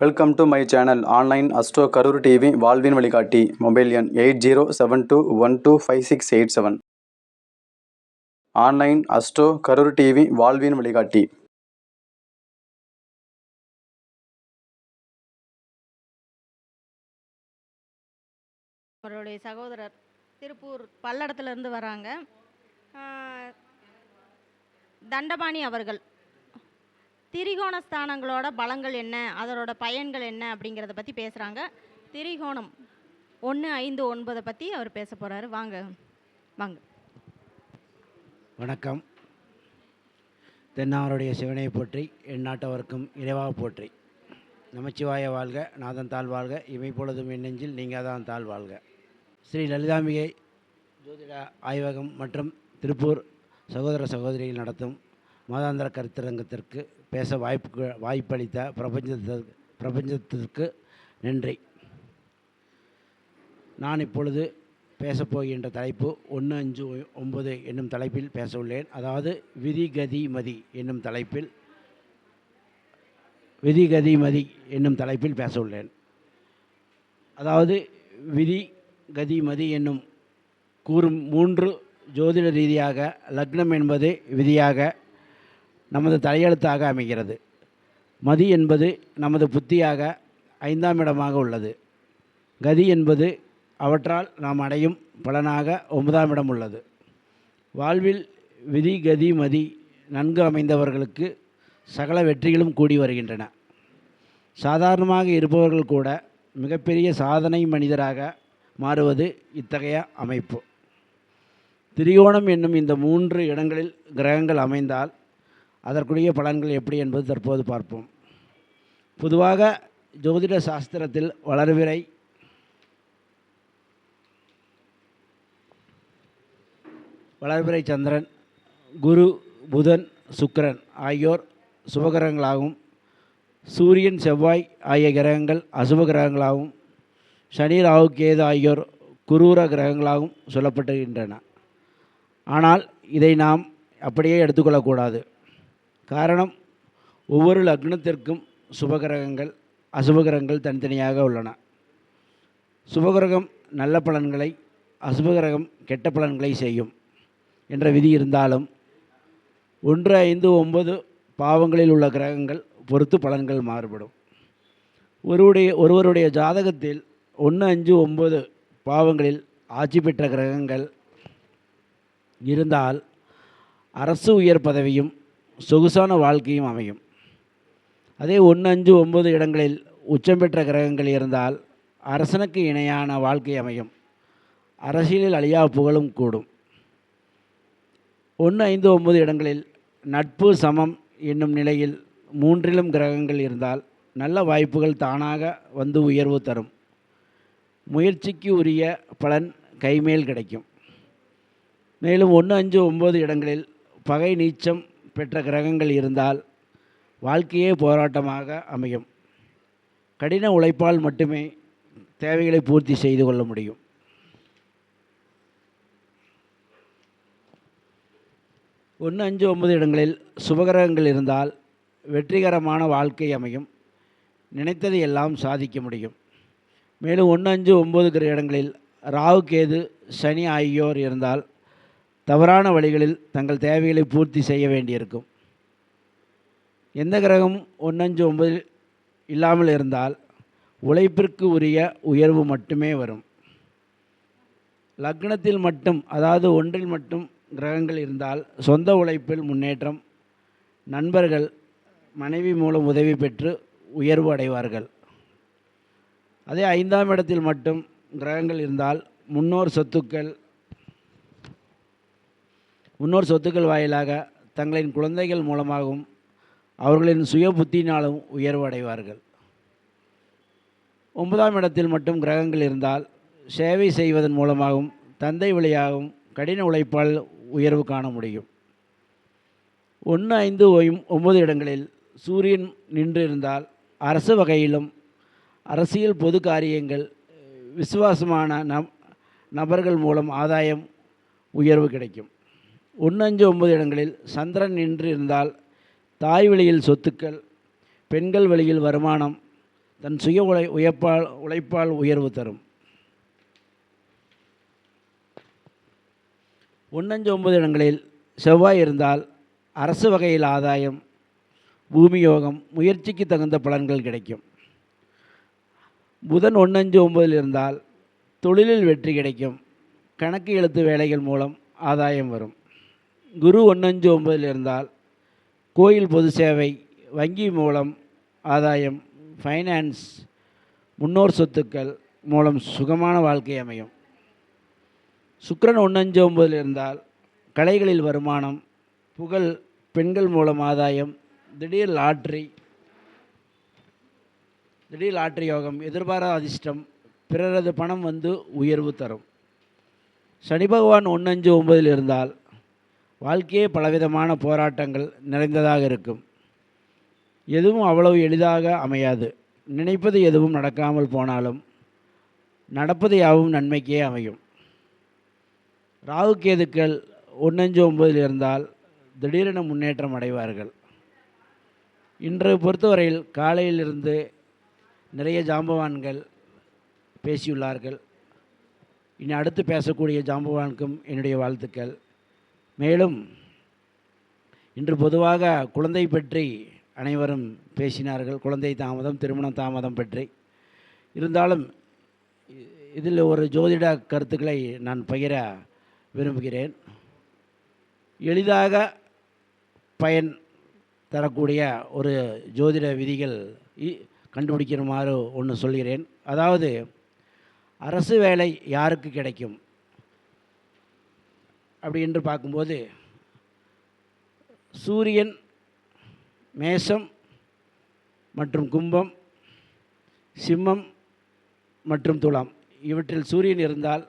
Welcome to my channel online astro Karur TV வாழ்வின் வழிகாட்டி mobile எண் eight zero seven two one two five six eight seven online astro Karur TV வாழ்வின் வழிகாட்டி அவருடைய சகோதரர் திருப்பூர் பல்லடத்துலேருந்து வராங்க. தண்டபாணி அவர்கள். திரிகோண ஸ்தானங்களோட பலங்கள் என்ன? அதனோட பயன்கள் என்ன? அப்படிங்கிறத பற்றி பேசுகிறாங்க திரிகோணம் ஒன்று ஐந்து ஒன்பதை பற்றி அவர் பேச போகிறாரு வாங்க வாங்க. வணக்கம். தென்னாருடைய சிவனை போற்றி என் நாட்டவர்க்கும் இறைவாக போற்றி. நமச்சிவாய வாழ்க நாதன் தாழ் வாழ்க. இமை பொழுதும் என் நெஞ்சில் நீங்கள் தான் தாழ் வாழ்க. ஸ்ரீ லலிதாம்பிகை ஜோதிட ஆய்வகம் மற்றும் திருப்பூர் சகோதர சகோதரிகள் நடத்தும் மாதாந்திர கருத்தரங்கத்திற்கு பேச வாய்ப்பு வாய்ப்பளித்த பிரபஞ்சத்திற்கு பிரபஞ்சத்திற்கு நன்றி. நான் இப்பொழுது பேசப்போகின்ற தலைப்பு ஒன்று அஞ்சு ஒன்பது என்னும் தலைப்பில் பேச உள்ளேன். அதாவது விதிகதி மதி என்னும் தலைப்பில் விதிகதி மதி என்னும் தலைப்பில் பேச உள்ளேன். அதாவது விதி கதி மதி என்னும் கூறும் மூன்று ஜோதிட ரீதியாக லக்னம் என்பது விதியாக நமது தலையெழுத்தாக அமைகிறது. மதி என்பது நமது புத்தியாக ஐந்தாம் இடமாக உள்ளது. கதி என்பது அவற்றால் நாம் அடையும் பலனாக ஒன்பதாம் இடம் உள்ளது. வாழ்வில் விதி கதி மதி நன்கு அமைந்தவர்களுக்கு சகல வெற்றிகளும் கூடி வருகின்றன. சாதாரணமாக இருப்பவர்கள் கூட மிகப்பெரிய சாதனை மனிதராக மாறுவது இத்தகைய அமைப்பு. திரிகோணம் என்னும் இந்த மூன்று இடங்களில் கிரகங்கள் அமைந்தால் அதற்குரிய பலன்கள் எப்படி என்பது தற்போது பார்ப்போம். பொதுவாக ஜோதிட சாஸ்திரத்தில் வளர்விரை வளர்பிறை சந்திரன் குரு புதன் சுக்கிரன் ஆகியோர் சுபகிரகங்களாகவும் சூரியன் செவ்வாய் ஆகிய கிரகங்கள் அசுப கிரகங்களாகவும் சனி ராகு கேது ஆகியோர் குரூர கிரகங்களாகவும் சொல்லப்படுகின்றன ஆனால் இதை நாம் அப்படியே எடுத்துக்கொள்ளக்கூடாது. காரணம் ஒவ்வொரு லக்னத்திற்கும் சுபகிரகங்கள் அசுபகிரகங்கள் தனித்தனியாக உள்ளன. சுபகிரகம் நல்ல பலன்களை அசுபகிரகம் கெட்ட பலன்களை செய்யும் என்ற விதி இருந்தாலும் ஒன்று ஐந்து ஒன்பது பாவங்களில் உள்ள கிரகங்கள் பொறுத்து பலன்கள் மாறுபடும். ஒருவருடைய ஒருவருடைய ஜாதகத்தில் ஒன்று அஞ்சு ஒம்பது பாவங்களில் ஆட்சி பெற்ற கிரகங்கள் இருந்தால் அரசு உயர் பதவியும் சொகுசான வாழ்க்கையும் அமையும். அதே ஒன்று அஞ்சு ஒம்பது இடங்களில் உச்சம் பெற்ற கிரகங்கள் இருந்தால் அரசனுக்கு இணையான வாழ்க்கை அமையும். அரசியலில் அழியா புகழும் கூடும். ஒன்று ஐந்து ஒம்பது இடங்களில் நட்பு சமம் என்னும் நிலையில் மூன்றிலும் கிரகங்கள் இருந்தால் நல்ல வாய்ப்புகள் தானாக வந்து உயர்வு தரும். முயற்சிக்கு உரிய பலன் கைமேல் கிடைக்கும். மேலும் ஒன்று அஞ்சு ஒம்பது இடங்களில் பகை நீச்சம் பெற்ற கிரகங்கள் இருந்தால் வாழ்க்கையே போராட்டமாக அமையும். கடின உழைப்பால் மட்டுமே தேவைகளை பூர்த்தி செய்து கொள்ள முடியும். ஒன்று அஞ்சு ஒன்பது இடங்களில் சுபகிரகங்கள் இருந்தால் வெற்றிகரமான வாழ்க்கை அமையும். நினைத்ததை எல்லாம் சாதிக்க முடியும். மேலும் ஒன்று அஞ்சு ஒம்பது கிர இடங்களில் ராகு கேது சனி ஆகியோர் இருந்தால் தவறான வழிகளில் தங்கள் தேவைகளை பூர்த்தி செய்ய வேண்டியிருக்கும். எந்த கிரகம் ஒன்றஞ்சு ஒன்பது இல்லாமல் இருந்தால் உழைப்பிற்கு உரிய உயர்வு மட்டுமே வரும். லக்னத்தில் மட்டும் அதாவது ஒன்றில் மட்டும் கிரகங்கள் இருந்தால் சொந்த உழைப்பில் முன்னேற்றம் நண்பர்கள் மனைவி மூலம் உதவி பெற்று உயர்வு அடைவார்கள். அதே ஐந்தாம் இடத்தில் மட்டும் கிரகங்கள் இருந்தால் முன்னோர் சொத்துக்கள் முன்னோர் சொத்துக்கள் வாயிலாக தங்களின் குழந்தைகள் மூலமாகவும் அவர்களின் சுய புத்தியினாலும் உயர்வு அடைவார்கள். ஒன்பதாம் இடத்தில் மட்டும் கிரகங்கள் இருந்தால் சேவை செய்வதன் மூலமாகவும் தந்தை வழியாகவும் கடின உழைப்பால் உயர்வு காண முடியும். ஒன்று ஐந்து ஒன்பது இடங்களில் சூரியன் நின்று இருந்தால் அரசு வகையிலும் அரசியல் பொது காரியங்கள் விசுவாசமான நம் நபர்கள் மூலம் ஆதாயம் உயர்வு கிடைக்கும். ஒன்று அஞ்சு ஒன்பது இடங்களில் சந்திரன் நின்று இருந்தால் தாய் வழியில் சொத்துக்கள் பெண்கள் வழியில் வருமானம் தன் சுய உழை உயப்பால் உழைப்பால் உயர்வு தரும். ஒன்னஞ்சு ஒன்பது இடங்களில் செவ்வாய் இருந்தால் அரசு வகையில் ஆதாயம் பூமியோகம் முயற்சிக்கு தகுந்த பலன்கள் கிடைக்கும். புதன் ஒன்னஞ்சு ஒன்பதில் இருந்தால் தொழிலில் வெற்றி கிடைக்கும். கணக்கு எழுத்து வேலைகள் மூலம் ஆதாயம் வரும். குரு ஒன்னஞ்சு ஒன்பதில் இருந்தால் கோயில் பொது சேவை வங்கி மூலம் ஆதாயம் ஃபைனான்ஸ் முன்னோர் சொத்துக்கள் மூலம் சுகமான வாழ்க்கை அமையும். சுக்கரன் ஒன்னஞ்சு ஒம்பதில் இருந்தால் கலைகளில் வருமானம் புகழ் பெண்கள் மூலம் ஆதாயம் திடீர் லாட்ரி திடீர் லாட்ரி யோகம் எதிர்பாராத அதிர்ஷ்டம் பிறரது பணம் வந்து உயர்வு தரும். சனி பகவான் ஒன்னஞ்சு ஒம்பதில் இருந்தால் வாழ்க்கையே பலவிதமான போராட்டங்கள் நிறைந்ததாக இருக்கும். எதுவும் அவ்வளவு எளிதாக அமையாது. நினைப்பது எதுவும் நடக்காமல் போனாலும் நடப்பது யாவும் நன்மைக்கே அமையும். ராகு கேதுக்கள் ஒன்னஞ்சு ஒன்பதில் இருந்தால் திடீரென முன்னேற்றம் அடைவார்கள். இன்று பொறுத்தவரையில் காலையிலிருந்து நிறைய ஜாம்பவான்கள் பேசியுள்ளார்கள். இனி அடுத்து பேசக்கூடிய ஜாம்பவானுக்கும் என்னுடைய வாழ்த்துக்கள். மேலும் இன்று பொதுவாக குழந்தை பற்றி அனைவரும் பேசினார்கள். குழந்தை தாமதம் திருமணம் தாமதம் பற்றி. இருந்தாலும் இதில் ஒரு ஜோதிட கருத்துக்களை நான் பகிர விரும்புகிறேன். எளிதாக பயன் தரக்கூடிய ஒரு ஜோதிட விதிகள் இ- கண்டுபிடிக்கிறமாறு ஒன்று சொல்கிறேன். அதாவது அரசு வேலை யாருக்கு கிடைக்கும்? அப்படி என்று பார்க்கும்போது சூரியன் மேஷம் மற்றும் கும்பம் சிம்மம் மற்றும் துலாம். இவற்றில் சூரியன் இருந்தால்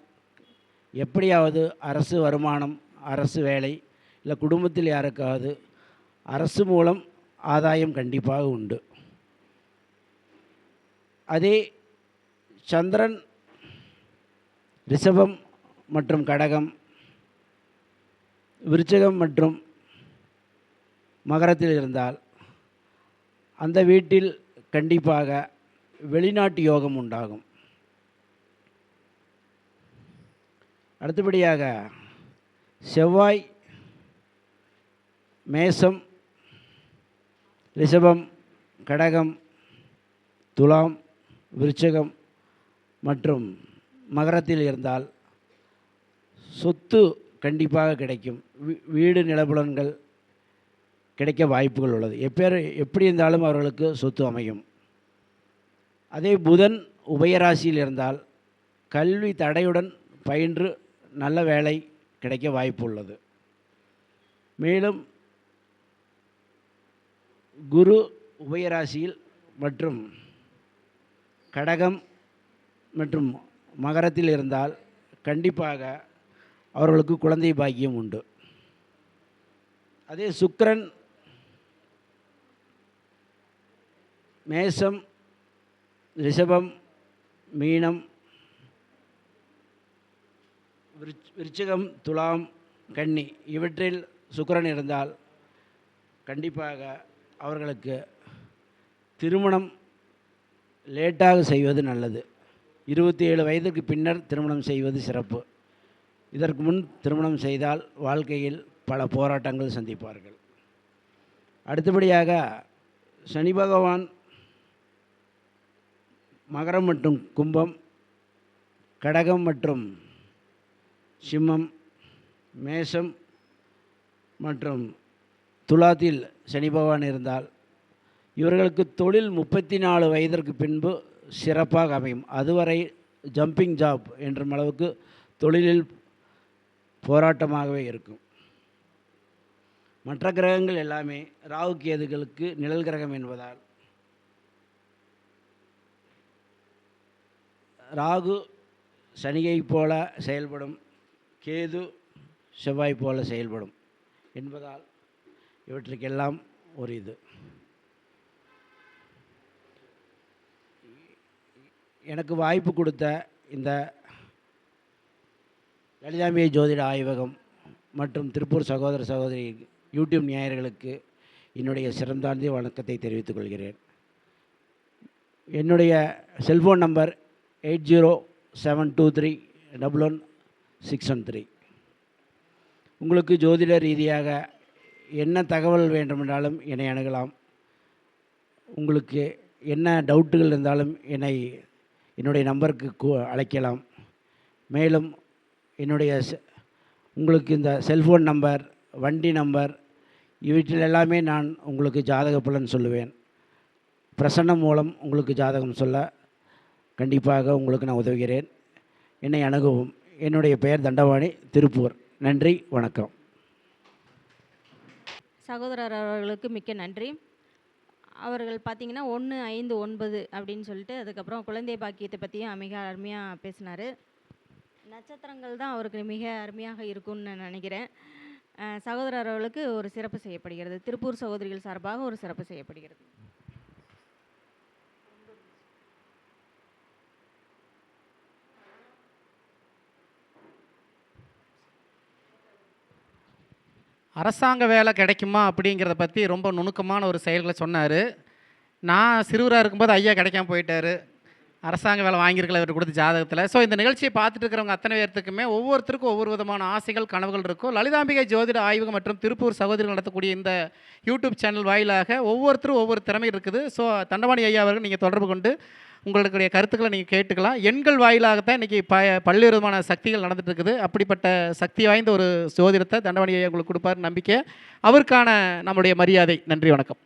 எப்படியாவது அரசு வருமானம் அரசு வேலை இல்லை குடும்பத்தில் யாருக்காவது அரசு மூலம் ஆதாயம் கண்டிப்பாக உண்டு. அதே சந்திரன் ரிஷபம் மற்றும் கடகம் விருச்சகம் மற்றும் மகரத்தில் இருந்தால் அந்த வீட்டில் கண்டிப்பாக வெளிநாட்டு யோகம் உண்டாகும். அடுத்தபடியாக செவ்வாய் மேசம் ரிஷபம் கடகம் துலாம் விருச்சகம் மற்றும் மகரத்தில் இருந்தால் சொத்து கண்டிப்பாக கிடைக்கும். வீ- வீடு நிலபுலன்கள் கிடைக்க வாய்ப்புகள் உள்ளது. எப்பேர் எப்படி இருந்தாலும் அவர்களுக்கு சொத்து அமையும். அதே புதன் உபயராசியில் இருந்தால் கல்வி தடையுடன் பயின்று நல்ல வேலை கிடைக்க வாய்ப்பு உள்ளது. மேலும் குரு உபயராசியில் மற்றும் கடகம் மற்றும் மகரத்தில் இருந்தால் கண்டிப்பாக அவர்களுக்கு குழந்தை பாக்கியம் உண்டு. அதே சுக்கரன் மேசம் ரிஷபம் மீனம் விருச் விருச்சிகம் துலாம் கன்னி இவற்றில் சுக்கரன் இருந்தால் கண்டிப்பாக அவர்களுக்கு திருமணம் லேட்டாக செய்வது நல்லது. இருபத்தி ஏழு வயதுக்கு பின்னர் திருமணம் செய்வது சிறப்பு. இதற்கு முன் திருமணம் செய்தால் வாழ்க்கையில் பல போராட்டங்கள் சந்திப்பார்கள். அடுத்தபடியாக சனி பகவான் மகரம் மற்றும் கும்பம் கடகம் மற்றும் சிம்மம் மேஷம் மற்றும் துலாத்தில் சனி பகவான் இருந்தால் இவர்களுக்கு தொழில் முப்பத்தி நாலு வயதிற்கு பின்பு சிறப்பாக அமையும். அதுவரை ஜம்பிங் ஜாப் என்ற அளவுக்கு தொழிலில் போராட்டமாகவே இருக்கும். மற்ற கிரகங்கள் எல்லாமே ராகு கேதுகளுக்கு நிழல் கிரகம் என்பதால் ராகு சனியை போல செயல்படும் கேது செவ்வாய் போல செயல்படும் என்பதால் இவற்றுக்கெல்லாம் ஒரு இது. எனக்கு வாய்ப்பு கொடுத்த இந்த லலிதாம்பிய ஜோதிட ஆய்வகம் மற்றும் திருப்பூர் சகோதர சகோதரி யூடியூப் நியாயர்களுக்கு என்னுடைய சிறந்தாழ்ந்த வணக்கத்தை தெரிவித்துக் கொள்கிறேன். என்னுடைய cellphone number eight zero seven two three double one six one three. உங்களுக்கு ஜோதிட ரீதியாக என்ன தகவல் வேண்டுமென்றாலும் என்னை அணுகலாம். உங்களுக்கு என்ன டவுட்டுகள் இருந்தாலும் என்னை என்னுடைய நம்பருக்கு அழைக்கலாம். மேலும் என்னுடைய செ- உங்களுக்கு இந்த செல்ஃபோன் நம்பர் வண்டி நம்பர் இவற்றில் எல்லாமே நான் உங்களுக்கு ஜாதக பலன் சொல்லுவேன். பிரசன்னம் மூலம் உங்களுக்கு ஜாதகம் சொல்ல கண்டிப்பாக உங்களுக்கு நான் உதவுகிறேன். என்னை அணுகவும். என்னுடைய பெயர் தண்டவாணி திருப்பூர். நன்றி வணக்கம். சகோதரர் அவர்களுக்கு மிக்க நன்றி. அவர்கள் பார்த்தீங்கன்னா ஒன்று ஐந்து ஒன்பது அப்படின்னு சொல்லிட்டு அதுக்கப்புறம் குழந்தை பாக்கியத்தை பற்றியும் மிக அருமையாக பேசினார். நட்சத்திரங்கள் தான் அவருக்கு மிக அருமையாக இருக்கும்னு நான் நினைக்கிறேன். அஹ் சகோதரர் அவர்களுக்கு ஒரு சிறப்பு செய்யப்படுகிறது. திருப்பூர் சகோதரிகள் சார்பாக ஒரு சிறப்பு செய்யப்படுகிறது. அரசாங்க வேலை கிடைக்குமா? அப்படிங்கிறத பற்றி ரொம்ப நுணுக்கமான ஒரு செயல்களை சொன்னார். நான் சிறுவராக இருக்கும்போது ஐயா கிடைக்காம போயிட்டாரு. அரசாங்க வேலை வாங்கியிருக்கல இவர் கொடுத்த ஜாதகத்தில். ஸோ இந்த நிகழ்ச்சியை பார்த்துட்டு இருக்கிறவங்க அத்தனை பேர்த்துக்குமே ஒவ்வொருத்தருக்கும் ஒவ்வொரு விதமான ஆசைகள் கனவுகள் இருக்கும். லலிதாம்பிகை ஜோதிட ஆய்வகம் மற்றும் திருப்பூர் சகோதரிகள் நடத்தக்கூடிய இந்த யூடியூப் சேனல் வாயிலாக ஒவ்வொருத்தரும் ஒவ்வொரு திறமை இருக்குது. ஸோ தண்டவாணி ஐயா அவர்கள் நீங்கள் தொடர்பு கொண்டு உங்களுடைய கருத்துக்களை நீங்கள் கேட்டுக்கலாம். எண்கள் வாயிலாகத்தான் இன்றைக்கி ப பல்வேறு விதமான சக்திகள் நடந்துகிட்டு இருக்குது. அப்படிப்பட்ட சக்தி வாய்ந்த ஒரு ஜோதிடத்தை தண்டவாணி ஐயா உங்களுக்கு கொடுப்பார் நம்பிக்கை. அவருக்கான நம்முடைய மரியாதை. நன்றி வணக்கம்.